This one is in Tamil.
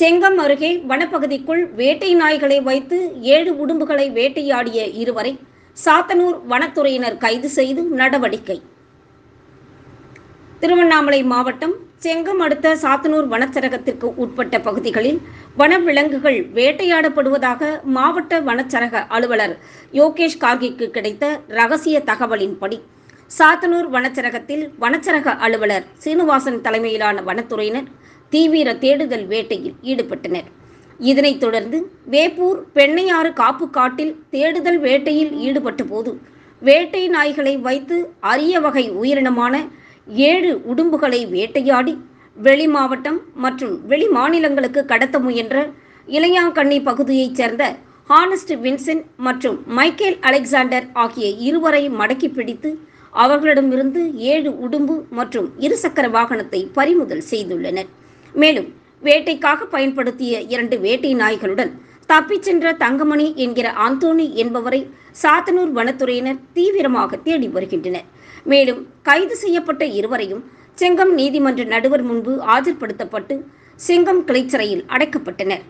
செங்கம் அருகே வனப்பகுதிக்குள் வேட்டை நாய்களை வைத்து ஏழு உடும்புகளை வேட்டையாடிய இருவரை சாத்தனூர் வனத்துறையினர் கைது செய்து நடவடிக்கை. திருவண்ணாமலை மாவட்டம் செங்கம் அடுத்த சாத்தனூர் வனச்சரகத்திற்கு உட்பட்ட பகுதிகளில் வனவிலங்குகள் வேட்டையாடப்படுவதாக மாவட்ட வனச்சரக அலுவலர் யோகேஷ் கார்கிக்கு கிடைத்த ரகசிய தகவலின்படி சாத்தனூர் வனச்சரகத்தில் வனச்சரக அலுவலர் சீனிவாசன் தலைமையிலான வனத்துறையினர் தீவிர தேடுதல் வேட்டையில் ஈடுபட்டனர். இதனைத் தொடர்ந்து வேப்பூர் பெண்ணையாறு காப்பு காட்டில் தேடுதல் வேட்டையில் ஈடுபட்ட போது வேட்டை நாய்களை வைத்து அரிய வகை உயிரினமான ஏழு உடும்புகளை வேட்டையாடி வெளி மாவட்டம் மற்றும் வெளி மாநிலங்களுக்கு கடத்த முயன்ற இளையாங்கண்ணி பகுதியைச் சேர்ந்த ஹானஸ்ட் வின்சென்ட் மற்றும் மைக்கேல் அலெக்சாண்டர் ஆகிய இருவரை மடக்கி பிடித்து அவர்களிடமிருந்து ஏழு உடும்பு மற்றும் இருசக்கர வாகனத்தை பறிமுதல் செய்துள்ளனர். மேலும் வேட்டைக்காக பயன்படுத்திய இரண்டு வேட்டை நாய்களுடன் தப்பிச் சென்ற தங்கமணி என்கிற அந்தோணி என்பவரை சாத்தனூர் வனத்துறையினர் தீவிரமாக தேடி வருகின்றனர். மேலும் கைது செய்யப்பட்ட இருவரையும் செங்கம் நீதிமன்ற நடுவர் முன்பு ஆஜர்படுத்தப்பட்டு செங்கம் கிளைச்சிறையில் அடைக்கப்பட்டனர்.